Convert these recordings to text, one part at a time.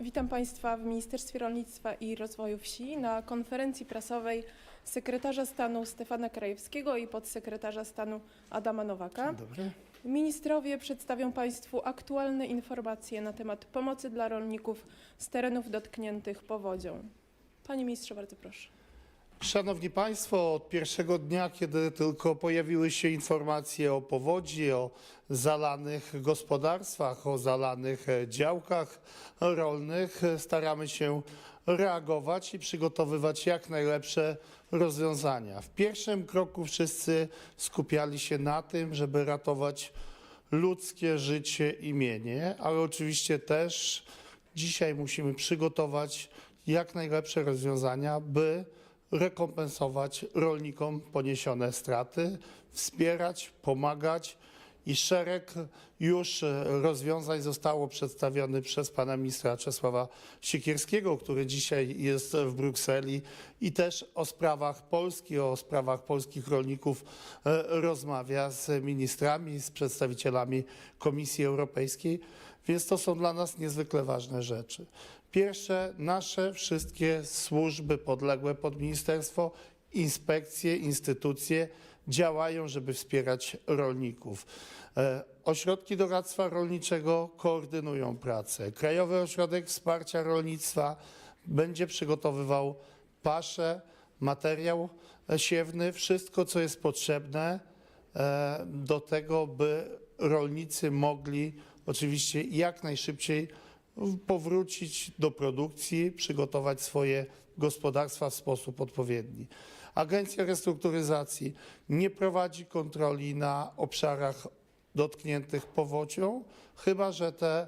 Witam Państwa w Ministerstwie Rolnictwa i Rozwoju Wsi na konferencji prasowej sekretarza stanu Stefana Krajewskiego i podsekretarza stanu Adama Nowaka. Dobry. Ministrowie przedstawią Państwu aktualne informacje na temat pomocy dla rolników z terenów dotkniętych powodzią. Panie Ministrze, bardzo proszę. Szanowni Państwo, od pierwszego dnia, kiedy tylko pojawiły się informacje o powodzi, o zalanych gospodarstwach, o zalanych e, działkach rolnych, e, staramy się reagować i przygotowywać jak najlepsze rozwiązania. W pierwszym kroku wszyscy skupiali się na tym, żeby ratować ludzkie życie i mienie, ale oczywiście też dzisiaj musimy przygotować jak najlepsze rozwiązania, by rekompensować rolnikom poniesione straty, wspierać, pomagać i szereg już rozwiązań zostało przedstawiony przez pana ministra Czesława Siekierskiego, który dzisiaj jest w Brukseli i też o sprawach Polski, o sprawach polskich rolników e, rozmawia z ministrami, z przedstawicielami Komisji Europejskiej, więc to są dla nas niezwykle ważne rzeczy. Pierwsze, nasze wszystkie służby podległe pod ministerstwo, inspekcje, instytucje działają, żeby wspierać rolników. E, Ośrodki doradztwa rolniczego koordynują pracę. Krajowy Ośrodek Wsparcia Rolnictwa będzie przygotowywał pasze, materiał siewny, wszystko co jest potrzebne e, do tego, by rolnicy mogli oczywiście jak najszybciej powrócić do produkcji, przygotować swoje gospodarstwa w sposób odpowiedni. Agencja Restrukturyzacji nie prowadzi kontroli na obszarach dotkniętych powodzią, chyba że te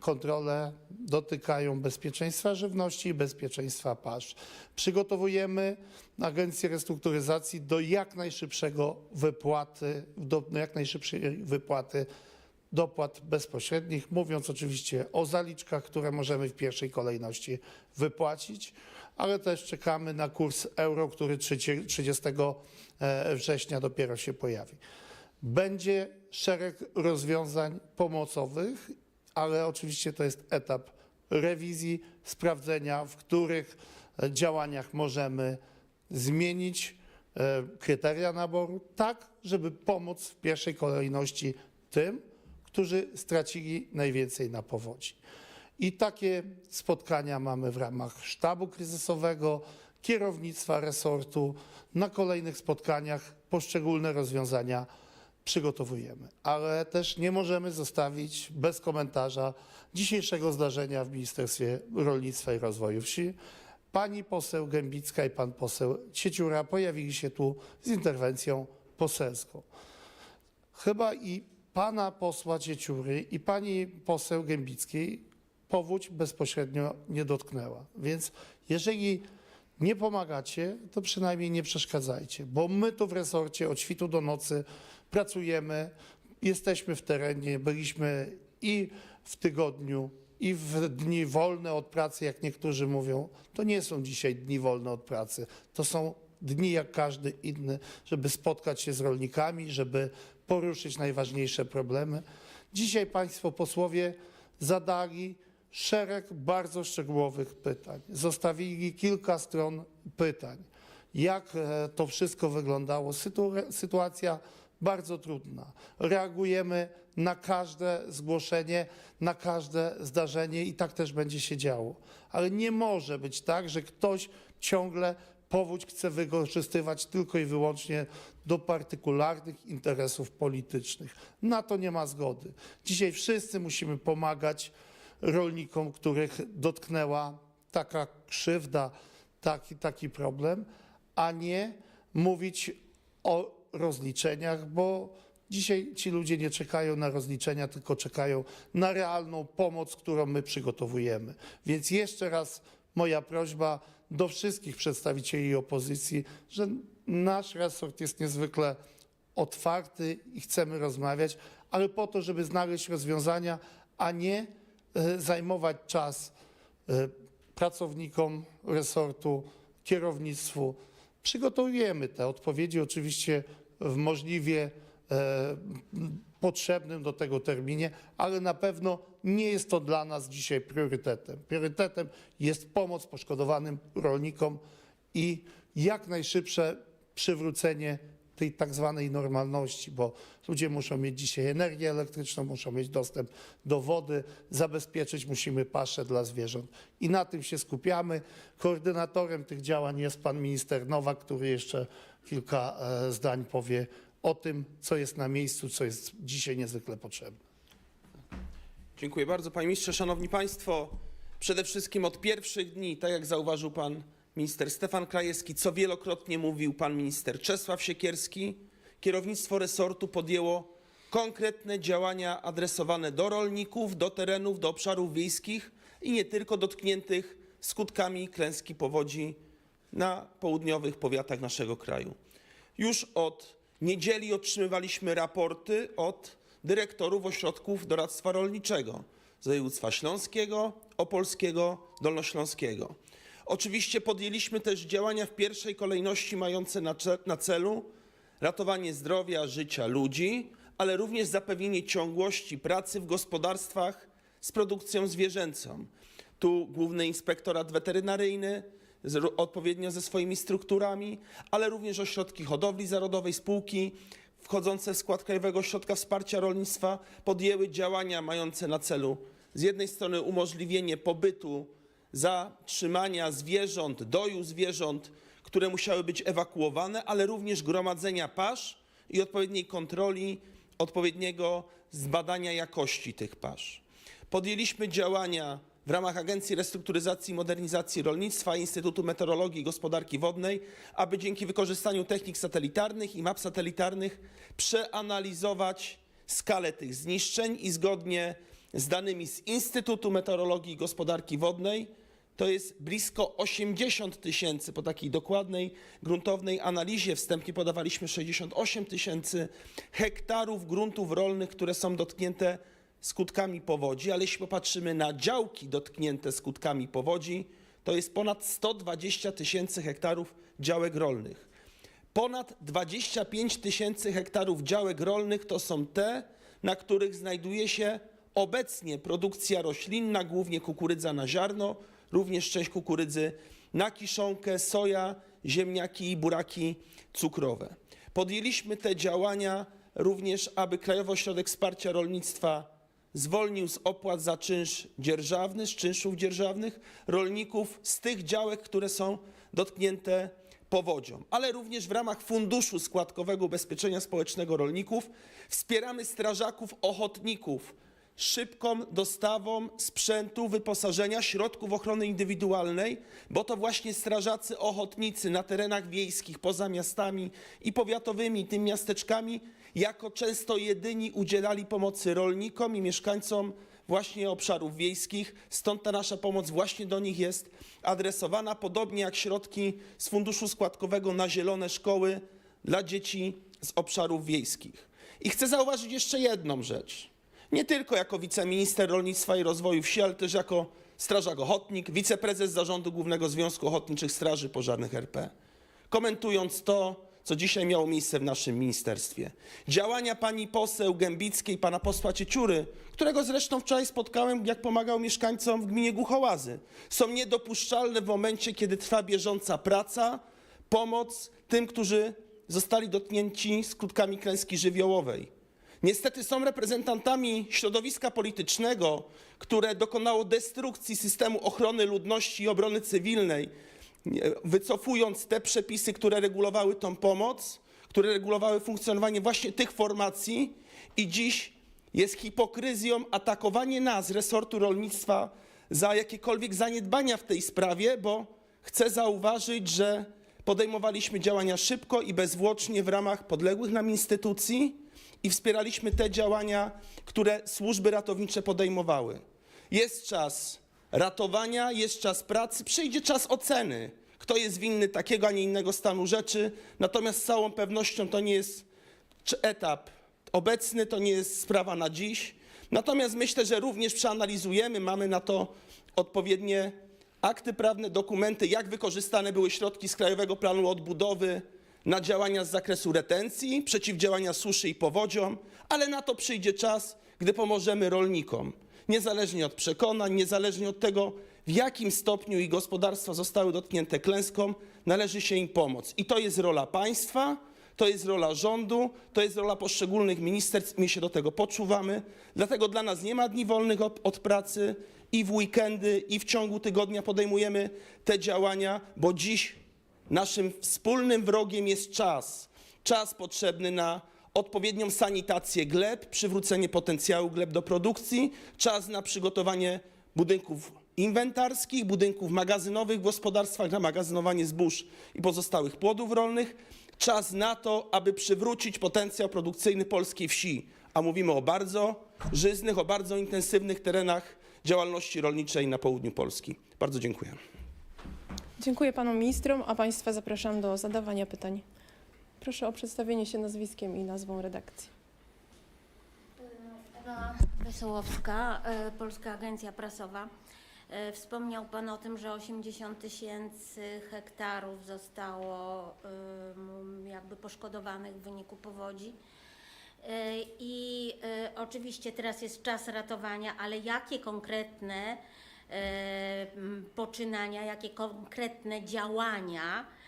kontrole dotykają bezpieczeństwa żywności i bezpieczeństwa pasz. Przygotowujemy Agencję Restrukturyzacji do jak najszybszego wypłaty, do jak najszybszej wypłaty dopłat bezpośrednich, mówiąc oczywiście o zaliczkach, które możemy w pierwszej kolejności wypłacić, ale też czekamy na kurs euro, który 30 30 września dopiero się pojawi. Będzie szereg rozwiązań pomocowych, ale oczywiście to jest etap rewizji, sprawdzenia, w których e, działaniach możemy zmienić e, kryteria naboru, tak żeby pomóc w pierwszej kolejności tym, którzy stracili najwięcej na powodzi. I takie spotkania mamy w ramach sztabu kryzysowego, kierownictwa resortu. Na kolejnych spotkaniach poszczególne rozwiązania przygotowujemy. Ale też nie możemy zostawić bez komentarza dzisiejszego zdarzenia w Ministerstwie Rolnictwa i Rozwoju Wsi. Pani poseł Gębicka i pan poseł Cieciura pojawili się tu z interwencją poselską. Chyba i pana posła Cieciury i pani poseł Gębickiej powódź bezpośrednio nie dotknęła. Więc jeżeli nie pomagacie, to przynajmniej nie przeszkadzajcie, bo my tu w resorcie od świtu do nocy pracujemy, jesteśmy w terenie, byliśmy i w tygodniu, i w dni wolne od pracy, jak niektórzy mówią. To nie są dzisiaj dni wolne od pracy, to są dni jak każdy inny, żeby spotkać się z rolnikami, żeby poruszyć najważniejsze problemy. Dzisiaj Państwo posłowie zadali szereg bardzo szczegółowych pytań. Zostawili kilka stron pytań. Jak e, to wszystko wyglądało? Sytu- Sytuacja bardzo trudna. Reagujemy na każde zgłoszenie, na każde zdarzenie i tak też będzie się działo. Ale nie może być tak, że ktoś ciągle powódź chce wykorzystywać tylko i wyłącznie do partykularnych interesów politycznych. Na to nie ma zgody. Dzisiaj wszyscy musimy pomagać rolnikom, których dotknęła taka krzywda, taki, taki problem, a nie mówić o rozliczeniach, bo dzisiaj ci ludzie nie czekają na rozliczenia, tylko czekają na realną pomoc, którą my przygotowujemy. Więc jeszcze raz moja prośba do wszystkich przedstawicieli opozycji, że nasz resort jest niezwykle otwarty i chcemy rozmawiać, ale po to, żeby znaleźć rozwiązania, a nie e, zajmować czas e, pracownikom resortu, kierownictwu. Przygotujemy te odpowiedzi oczywiście w możliwie e, potrzebnym do tego terminie, ale na pewno nie jest to dla nas dzisiaj priorytetem. Priorytetem jest pomoc poszkodowanym rolnikom i jak najszybsze przywrócenie tej tak zwanej normalności, bo ludzie muszą mieć dzisiaj energię elektryczną, muszą mieć dostęp do wody, zabezpieczyć musimy pasze dla zwierząt. I na tym się skupiamy. Koordynatorem tych działań jest pan minister Nowak, który jeszcze kilka e, zdań powie o tym, co jest na miejscu, co jest dzisiaj niezwykle potrzebne. Dziękuję bardzo, panie ministrze. Szanowni państwo, przede wszystkim od pierwszych dni, tak jak zauważył pan minister Stefan Krajewski, co wielokrotnie mówił pan minister Czesław Siekierski, kierownictwo resortu podjęło konkretne działania adresowane do rolników, do terenów, do obszarów wiejskich i nie tylko dotkniętych skutkami klęski powodzi na południowych powiatach naszego kraju. Już od niedzieli otrzymywaliśmy raporty od dyrektorów ośrodków doradztwa rolniczego z województwa śląskiego, opolskiego, dolnośląskiego. Oczywiście podjęliśmy też działania w pierwszej kolejności mające na, celu ratowanie zdrowia, życia ludzi, ale również zapewnienie ciągłości pracy w gospodarstwach z produkcją zwierzęcą. Tu Główny Inspektorat Weterynaryjny, odpowiednio ze swoimi strukturami, ale również ośrodki hodowli zarodowej, spółki wchodzące w skład Krajowego Ośrodka Wsparcia Rolnictwa podjęły działania mające na celu z jednej strony umożliwienie pobytu, zatrzymania zwierząt, doju zwierząt, które musiały być ewakuowane, ale również gromadzenia pasz i odpowiedniej kontroli, odpowiedniego zbadania jakości tych pasz. Podjęliśmy działania w ramach Agencji Restrukturyzacji i Modernizacji Rolnictwa i Instytutu Meteorologii i Gospodarki Wodnej, aby dzięki wykorzystaniu technik satelitarnych i map satelitarnych przeanalizować skalę tych zniszczeń i zgodnie z danymi z Instytutu Meteorologii i Gospodarki Wodnej to jest blisko 80 tysięcy po takiej dokładnej, gruntownej analizie. Wstępnie podawaliśmy 68 tysięcy hektarów gruntów rolnych, które są dotknięte skutkami powodzi, ale jeśli popatrzymy na działki dotknięte skutkami powodzi, to jest ponad 120 tysięcy hektarów działek rolnych. Ponad 25 tysięcy hektarów działek rolnych to są te, na których znajduje się obecnie produkcja roślinna, głównie kukurydza na ziarno, również część kukurydzy na kiszonkę, soja, ziemniaki i buraki cukrowe. Podjęliśmy te działania również, aby Krajowy Ośrodek Wsparcia Rolnictwa zwolnił z opłat za czynsz dzierżawny, z czynszów dzierżawnych rolników z tych działek, które są dotknięte powodzią. Ale również w ramach Funduszu Składkowego Ubezpieczenia Społecznego Rolników wspieramy strażaków ochotników szybką dostawą sprzętu, wyposażenia, środków ochrony indywidualnej, bo to właśnie strażacy ochotnicy na terenach wiejskich, poza miastami i powiatowymi, tym miasteczkami, jako często jedyni udzielali pomocy rolnikom i mieszkańcom właśnie obszarów wiejskich. Stąd ta nasza pomoc właśnie do nich jest adresowana, podobnie jak środki z Funduszu Składkowego na zielone szkoły dla dzieci z obszarów wiejskich. I chcę zauważyć jeszcze jedną rzecz nie tylko jako wiceminister rolnictwa i rozwoju wsi, ale też jako strażak ochotnik, wiceprezes zarządu Głównego Związku Ochotniczych Straży Pożarnych RP. Komentując to, co dzisiaj miało miejsce w naszym ministerstwie. Działania pani poseł Gębickiej, pana posła Cieciury, którego zresztą wczoraj spotkałem, jak pomagał mieszkańcom w gminie Głuchołazy, są niedopuszczalne w momencie, kiedy trwa bieżąca praca, pomoc tym, którzy zostali dotknięci skutkami klęski żywiołowej. Niestety są reprezentantami środowiska politycznego, które dokonało destrukcji systemu ochrony ludności i obrony cywilnej, wycofując te przepisy, które regulowały tą pomoc, które regulowały funkcjonowanie właśnie tych formacji i dziś jest hipokryzją atakowanie nas, resortu rolnictwa, za jakiekolwiek zaniedbania w tej sprawie, bo chcę zauważyć, że podejmowaliśmy działania szybko i bezwłocznie w ramach podległych nam instytucji i wspieraliśmy te działania, które służby ratownicze podejmowały. Jest czas ratowania, jest czas pracy, przyjdzie czas oceny, kto jest winny takiego, a nie innego stanu rzeczy. Natomiast z całą pewnością to nie jest etap obecny, to nie jest sprawa na dziś. Natomiast myślę, że również przeanalizujemy, mamy na to odpowiednie akty prawne, dokumenty, jak wykorzystane były środki z Krajowego Planu Odbudowy na działania z zakresu retencji, przeciwdziałania suszy i powodziom, ale na to przyjdzie czas, gdy pomożemy rolnikom. Niezależnie od przekonań, niezależnie od tego, w jakim stopniu ich gospodarstwa zostały dotknięte klęską, należy się im pomóc. I to jest rola państwa, to jest rola rządu, to jest rola poszczególnych ministerstw. My się do tego poczuwamy. Dlatego dla nas nie ma dni wolnych od, pracy i w weekendy, i w ciągu tygodnia podejmujemy te działania, bo dziś naszym wspólnym wrogiem jest czas. Czas potrzebny na odpowiednią sanitację gleb, przywrócenie potencjału gleb do produkcji, czas na przygotowanie budynków inwentarskich, budynków magazynowych w gospodarstwach na magazynowanie zbóż i pozostałych płodów rolnych, czas na to, aby przywrócić potencjał produkcyjny polskiej wsi. A mówimy o bardzo żyznych, o bardzo intensywnych terenach działalności rolniczej na południu Polski. Bardzo dziękuję. Dziękuję panom ministrom, a państwa zapraszam do zadawania pytań. Proszę o przedstawienie się nazwiskiem i nazwą redakcji. Ewa Wesołowska, e, Polska Agencja Prasowa. E, Wspomniał Pan o tym, że 80 tysięcy hektarów zostało jakby poszkodowanych w wyniku powodzi. E, I e, oczywiście teraz jest czas ratowania, ale jakie konkretne e, poczynania, jakie konkretne działania e,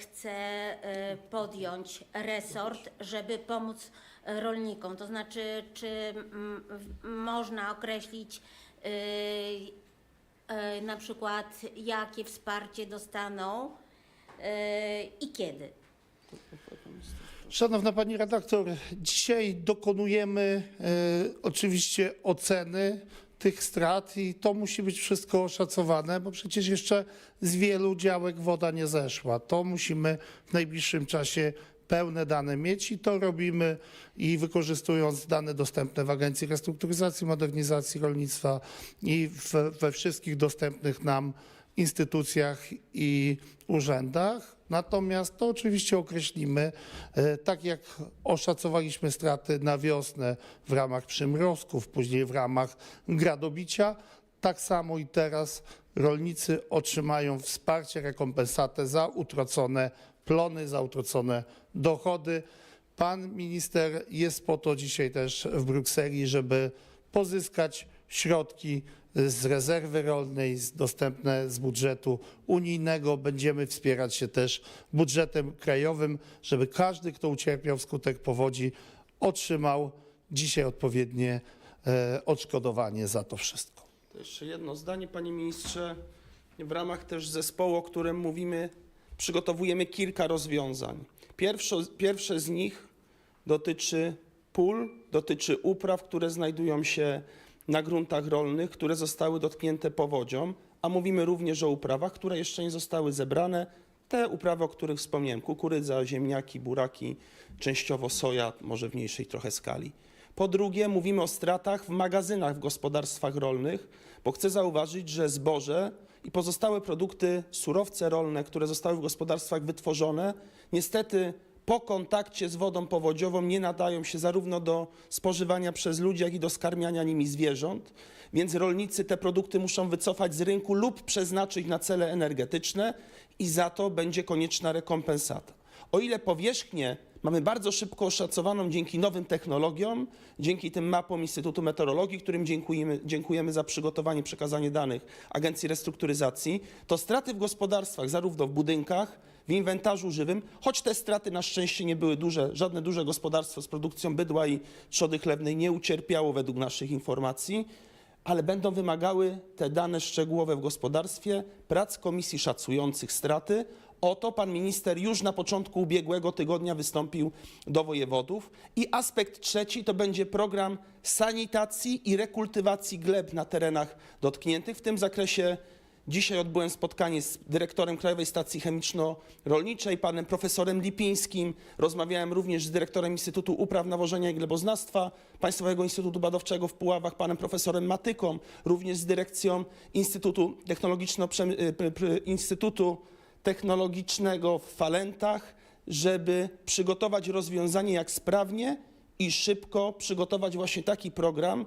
chce e, podjąć resort, żeby pomóc rolnikom? To znaczy, czy można określić e, e, na przykład, jakie wsparcie dostaną e, i kiedy? Szanowna Pani Redaktor, dzisiaj dokonujemy e, oczywiście oceny tych strat i to musi być wszystko oszacowane, bo przecież jeszcze z wielu działek woda nie zeszła. To musimy w najbliższym czasie pełne dane mieć i to robimy i wykorzystując dane dostępne w Agencji Restrukturyzacji, Modernizacji Rolnictwa i we wszystkich dostępnych nam instytucjach i urzędach. Natomiast to oczywiście określimy, e, tak jak oszacowaliśmy straty na wiosnę w ramach przymrozków, później w ramach gradobicia, tak samo i teraz rolnicy otrzymają wsparcie, rekompensatę za utracone plony, za utracone dochody. Pan minister jest po to dzisiaj też w Brukseli, żeby pozyskać środki z rezerwy rolnej, dostępne z budżetu unijnego. Będziemy wspierać się też budżetem krajowym, żeby każdy, kto ucierpiał wskutek powodzi, otrzymał dzisiaj odpowiednie e, odszkodowanie za to wszystko. To jeszcze jedno zdanie, panie ministrze. W ramach też zespołu, o którym mówimy, przygotowujemy kilka rozwiązań. Pierwsze, pierwsze z nich dotyczy pól, dotyczy upraw, które znajdują się na gruntach rolnych, które zostały dotknięte powodzią, a mówimy również o uprawach, które jeszcze nie zostały zebrane. Te uprawy, o których wspomniałem, kukurydza, ziemniaki, buraki, częściowo soja, może w mniejszej trochę skali. Po drugie, mówimy o stratach w magazynach w gospodarstwach rolnych, bo chcę zauważyć, że zboże i pozostałe produkty, surowce rolne, które zostały w gospodarstwach wytworzone, niestety po kontakcie z wodą powodziową nie nadają się zarówno do spożywania przez ludzi, jak i do skarmiania nimi zwierząt, więc rolnicy te produkty muszą wycofać z rynku lub przeznaczyć na cele energetyczne i za to będzie konieczna rekompensata. O ile powierzchnię mamy bardzo szybko oszacowaną dzięki nowym technologiom, dzięki tym mapom Instytutu Meteorologii, którym dziękujemy, dziękujemy za przygotowanie, przekazanie danych Agencji Restrukturyzacji, to straty w gospodarstwach, zarówno w budynkach, w inwentarzu żywym, choć te straty na szczęście nie były duże, żadne duże gospodarstwo z produkcją bydła i trzody chlewnej nie ucierpiało według naszych informacji, ale będą wymagały te dane szczegółowe w gospodarstwie prac komisji szacujących straty. O to pan minister już na początku ubiegłego tygodnia wystąpił do wojewodów. I aspekt trzeci to będzie program sanitacji i rekultywacji gleb na terenach dotkniętych. W tym zakresie Dzisiaj odbyłem spotkanie z dyrektorem Krajowej Stacji Chemiczno-Rolniczej, panem profesorem Lipińskim. Rozmawiałem również z dyrektorem Instytutu Upraw, Nawożenia i Gleboznawstwa Państwowego Instytutu Badawczego w Puławach, panem profesorem Matyką, również z dyrekcją Instytutu, Technologiczno y, Instytutu Technologicznego w Falentach, żeby przygotować rozwiązanie, jak sprawnie i szybko przygotować właśnie taki program,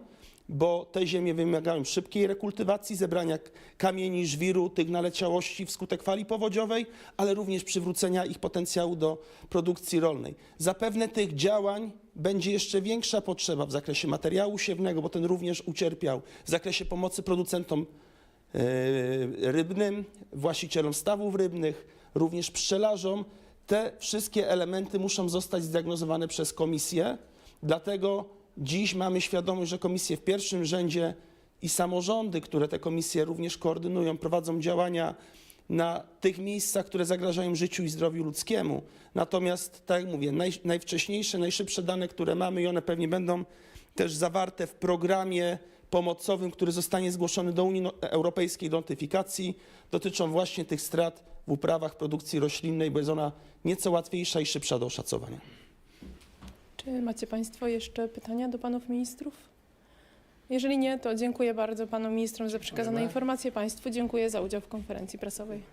bo te ziemie wymagają szybkiej rekultywacji, zebrania kamieni, żwiru, tych naleciałości wskutek fali powodziowej, ale również przywrócenia ich potencjału do produkcji rolnej. Zapewne tych działań będzie jeszcze większa potrzeba w zakresie materiału siewnego, bo ten również ucierpiał, w zakresie pomocy producentom e, rybnym, właścicielom stawów rybnych, również pszczelarzom. Te wszystkie elementy muszą zostać zdiagnozowane przez komisję, dlatego dziś mamy świadomość, że komisje w pierwszym rzędzie i samorządy, które te komisje również koordynują, prowadzą działania na tych miejscach, które zagrażają życiu i zdrowiu ludzkiemu. Natomiast, tak jak mówię, naj, najwcześniejsze, najszybsze dane, które mamy i one pewnie będą też zawarte w programie pomocowym, który zostanie zgłoszony do Unii No- Europejskiej do notyfikacji, dotyczą właśnie tych strat w uprawach produkcji roślinnej, bo jest ona nieco łatwiejsza i szybsza do oszacowania. Czy macie Państwo jeszcze pytania do Panów Ministrów? Jeżeli nie, to dziękuję bardzo Panom Ministrom za przekazane informacje. Państwu dziękuję za udział w konferencji prasowej.